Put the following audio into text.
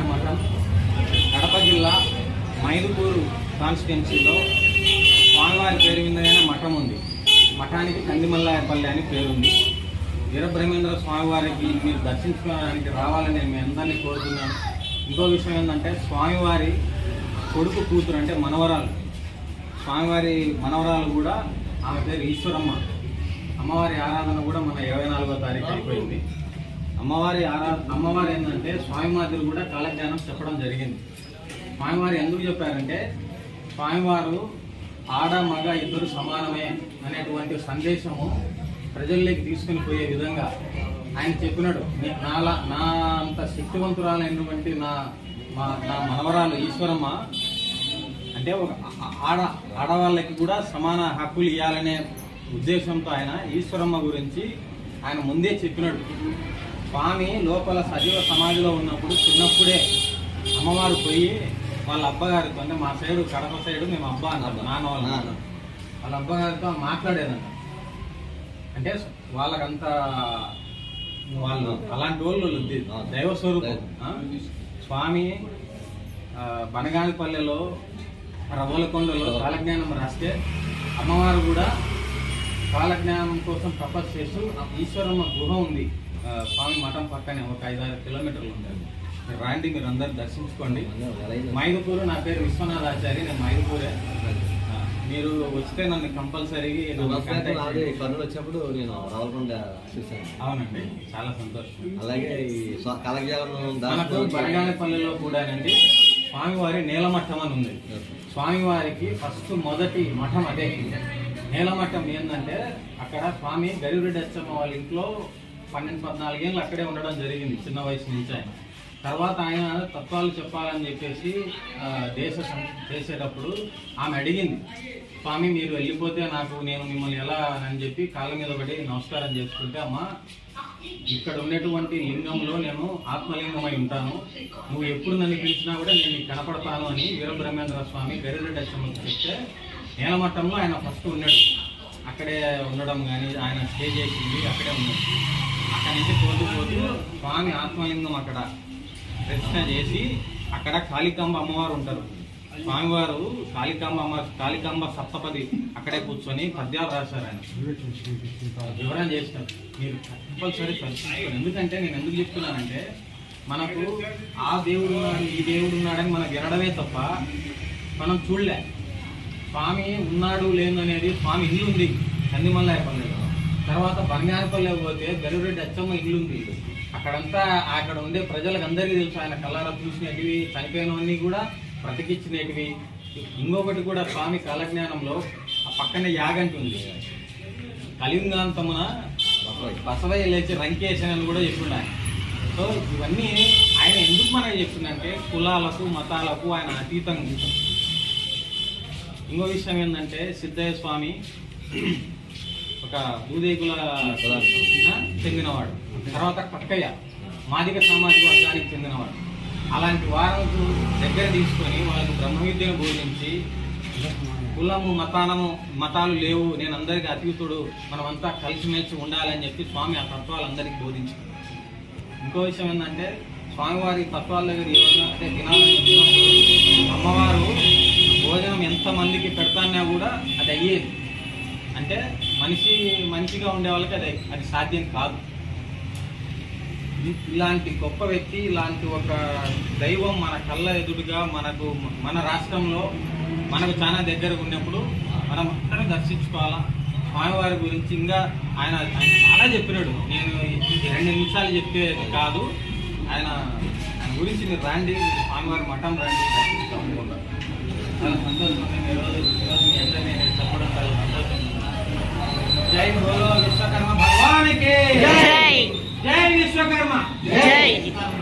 కుమార్ మఠం కడప జిల్లా మైదుకూరు కాన్స్టిట్యున్సీలో స్వామివారి పేరు మీదనే మఠం ఉంది. మఠానికి కందిమల్లాయపల్లి అని పేరుంది. వీరబ్రహ్మేంద్ర స్వామివారికి మీరు దర్శించుకోవడానికి రావాలని నేను మీ అందరినీ కోరుతున్నాను. ఇంకో విషయం ఏంటంటే స్వామివారి కొడుకు కూతురు అంటే మనవరాలు. స్వామివారి మనవరాలు కూడా ఆమె పేరు ఈశ్వరమ్మ. అమ్మవారి ఆరాధన కూడా మన ఇరవై నాలుగో తారీఖు అయిపోయింది. అమ్మవారి ఆరా అమ్మవారు ఏంటంటే స్వామివారి కూడా కాలజ్ఞానం చెప్పడం జరిగింది. స్వామివారు ఎందుకు చెప్పారంటే స్వామివారు ఆడ మగ ఇద్దరు సమానమే అనేటువంటి సందేశము ప్రజల్లోకి తీసుకుని పోయే విధంగా ఆయన చెప్పినాడు. నాలా నా అంత శక్తివంతురాలైనటువంటి నా మా నా మనవరాలు ఈశ్వరమ్మ అంటే ఒక ఆడ ఆడవాళ్ళకి కూడా సమాన హక్కులు ఇవ్వాలనే ఉద్దేశంతో ఆయన ఈశ్వరమ్మ గురించి ఆయన ముందే చెప్పినాడు. స్వామి లోపల సజీవ సమాధిలో ఉన్నప్పుడు చిన్నప్పుడే అమ్మవారు పోయి వాళ్ళ అబ్బగారితో అంటే మా సైడు కడప సైడు మేము అబ్బా అన్నాం నాన్న వాళ్ళ నాన్న. వాళ్ళ అబ్బగారితో మాట్లాడేదంట. అంటే వాళ్ళకంత వాళ్ళు అలాంటి వాళ్ళు ది- దైవ స్వరూపం. ఆ? స్వామి బనగానిపల్లెలో రవ్వలకొండలో కాలజ్ఞానం రాస్తే అమ్మవారు కూడా కాలజ్ఞానం కోసం తపస్సు చేస్తూ ఈశ్వరమ్మ గుహ ఉంది. స్వామి మఠం పక్కనే ఒక ఐదారు కిలోమీటర్లు ఉంటుంది. మీరు రాండి మీరు అందరు దర్శించుకోండి. మైదుపూరు నా పేరు విశ్వనాథాచారి నేను మైదుపూరే. మీరు వస్తే నన్ను కంపల్సరీ కర్నూలు వచ్చినప్పుడు నేను రావకుండా చూశాను. అవునండి చాలా సంతోషం. అలాగే దాంట్లో బనగానపల్లిలో కూడానండి స్వామివారి నేలమట్టం అని ఉంది. స్వామివారికి ఫస్ట్ మొదటి మఠం అదే. నేలమట్టం ఏంటంటే అక్కడ స్వామి గరిరెడ్డి అచ్చమ్మ వాళ్ళ ఇంట్లో పన్నెండు పద్నాలుగేళ్ళు అక్కడే ఉండడం జరిగింది చిన్న వయసు నుంచి. ఆయన తర్వాత ఆయన తత్వాలు చెప్పాలని చెప్పేసి దేశ సం- చేసేటప్పుడు ఆమె అడిగింది స్వామి మీరు వెళ్ళిపోతే నాకు నేను మిమ్మల్ని ఎలా అని చెప్పి కాళ్ళ మీద పడి నమస్కారం చేసుకుంటే అమ్మ ఇక్కడ ఉన్నటువంటి లింగంలో నేను ఆత్మలింగమై ఉంటాను. నువ్వు ఎప్పుడు నన్ను పిలిచినా కూడా నేను కనపడతాను అని వీరబ్రహ్మేంద్ర స్వామి గరిరెడ్డి అచ్చమ్మకి చెప్తే నేలమట్టంలో ఆయన ఫస్ట్ ఉన్నాడు. అక్కడే ఉండడం కానీ ఆయన స్టే చేసింది అక్కడే ఉన్నాడు. అక్కడి నుంచి పోతూ పోతూ స్వామి ఆత్మలింగం అక్కడ ప్రతిష్ట చేసి అక్కడ కాళికాంబ అమ్మవారు ఉంటారు. స్వామివారు కాళికాంబ అమ్మ కాళికాంబ సప్తపది అక్కడే కూర్చొని పద్యాలు రాశారు ఆయన. వివరణ చేస్తారు. మీరు కంపల్సరీ తెలుసుకోండి ఎందుకంటే నేను ఎందుకు చెప్తున్నానంటే మనకు ఆ దేవుడు ఉన్నాడు ఈ దేవుడు ఉన్నాడని మనకు వినడమే తప్ప మనం చూడలే. స్వామి ఉన్నాడు లేను అనేది స్వామి ఇల్లు ఉంది కందిమల్లాయపల్లిలో తర్వాత బంగారపల్లి పోతే గరురెడ్డి అచ్చమ్మ ఇల్లు ఉంది అక్కడంతా అక్కడ ఉండే ప్రజలకు అందరికీ తెలుసు. ఆయన కల్లారా చూసినటివి చనిపోయినవన్నీ కూడా బ్రతికిచ్చినటివి. ఇంకొకటి కూడా స్వామి కాలజ్ఞానంలో ఆ పక్కనే యాగంటి ఉంది. కలింగాంతమున బసవయ్య లేచి రంకేషన్ అని కూడా చెప్పిండు సో ఇవన్నీ ఆయన ఎందుకు మనకి చెప్తుందంటే కులాలకు మతాలకు ఆయన అతీతంగా ఇంకో విషయం ఏంటంటే సిద్ధయ్య స్వామి ఒక భూదేకుల చెందినవాడు. తర్వాత కక్కయ్య మాదిక సామాజిక వర్గానికి చెందినవాడు. అలాంటి వారు దగ్గర తీసుకొని వాళ్ళకు బ్రహ్మవిద్యను బోధించి కులము మతానము మతాలు లేవు నేను అందరికీ అతీతుడు మనమంతా కలిసిమెలిసి ఉండాలని చెప్పి స్వామి ఆ తత్వాలు అందరికీ బోధించారు ఇంకో విషయం ఏంటంటే స్వామివారి తత్వాల దగ్గర ఏ అంటే దినాలు అమ్మవారు భోజనం ఎంతమందికి పెడతానా కూడా అది అయ్యేది. అంటే మనిషి మంచిగా ఉండే వాళ్ళకి అది అది సాధ్యం కాదు. ఇలాంటి గొప్ప వ్యక్తి ఇలాంటి ఒక దైవం మన కళ్ళ ఎదురుగా మనకు మన రాష్ట్రంలో మనకు చాలా దగ్గరగా ఉన్నప్పుడు మనం అందరం దర్శించుకోవాలా? స్వామివారి గురించి ఇంకా ఆయన ఆయన చాలా చెప్పినాడు. నేను రెండు నిమిషాలు చెప్పేది కాదు. ఆయన ఆయన గురించి మీరు రాండి స్వామివారి మఠం రాండి. చాలా సంతోషం. ఈరోజు ఈరోజు మీ నేను చెప్పడం కలదు बोलो विश्वकर्मा भगवान के जय जय विश्वकर्मा जय